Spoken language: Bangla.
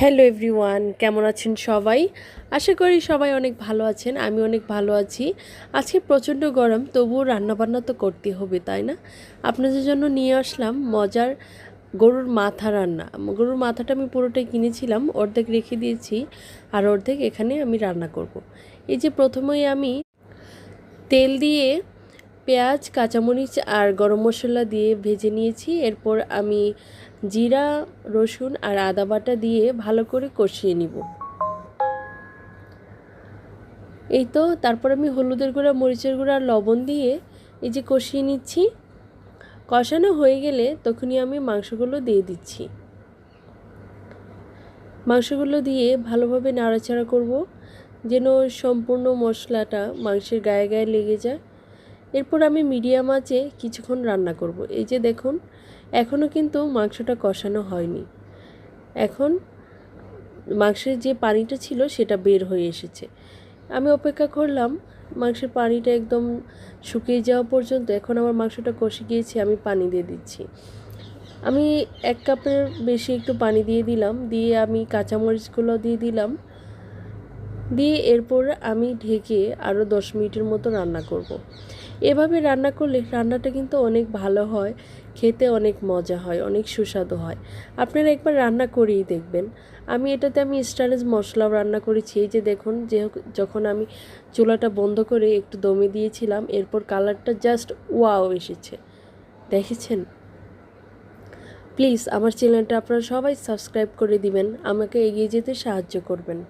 হ্যালো এভরিওয়ান কেমন আছেন সবাই? আশা করি সবাই অনেক ভালো আছেন, আমি অনেক ভালো আছি। আজকে প্রচণ্ড গরম, তবুও রান্নাবান্না তো করতে হবে, তাই না? আপনাদের জন্য নিয়ে আসলাম মজার গরুর মাথা রান্না। গরুর মাথাটা আমি পুরোটাই কিনেছিলাম, অর্ধেক রেখে দিয়েছি আর অর্ধেক এখানে আমি রান্না করব। এই যে প্রথমেই আমি তেল দিয়ে পেঁয়াজ, কাঁচামরিচ আর গরম মশলা দিয়ে ভেজে নিয়েছি। এরপর আমি জিরা, রসুন আর আদা বাটা দিয়ে ভালো করে কষিয়ে নিব। এই তো, তারপর আমি হলুদের গুঁড়া, মরিচের গুঁড়া আর লবণ দিয়ে এই যে কষিয়ে নিচ্ছি। কষানো হয়ে গেলে তখনই আমি মাংসগুলো দিয়ে দিচ্ছি। মাংসগুলো দিয়ে ভালোভাবে নাড়াচাড়া করব, যেন সম্পূর্ণ মশলাটা মাংসের গায়ে গায়ে লেগে যায়। এরপর আমি মিডিয়াম আঁচে কিছুক্ষণ রান্না করব। এই যে দেখুন এখনও কিন্তু মাংসটা কষানো হয়নি। এখন মাংসের যে পানিটা ছিল সেটা বের হয়ে এসেছে। আমি অপেক্ষা করলাম, মাংসের পানিটা একদম শুকিয়ে যাওয়া পর্যন্ত। এখন আমার মাংসটা কষে গিয়েছে, আমি পানি দিয়ে দিচ্ছি। আমি এক কাপের বেশি একটু পানি দিয়ে দিলাম, দিয়ে আমি কাঁচামরিচগুলো দিয়ে দিলাম। দিয়ে এরপর আমি ঢেকে আরও দশ মিনিটের মতো রান্না করব। এভাবে রান্না করলে রান্নাটা কিন্তু অনেক ভালো হয়, খেতে অনেক মজা হয়, অনেক সুস্বাদু হয়। আপনারা একবার রান্না করেই দেখবেন। আমি এটাতে আমি স্টারেজ মশলাও রান্না করেছি। এই যে দেখুন, যে যখন আমি চুলাটা বন্ধ করে একটু দমে দিয়েছিলাম, এরপর কালারটা জাস্ট ওয়াও এসেছে। দেখেছেন? প্লিজ, আমার চ্যানেলটা আপনারা সবাই সাবস্ক্রাইব করে দিবেন। আমাকে এগিয়ে যেতে সাহায্য করবেন।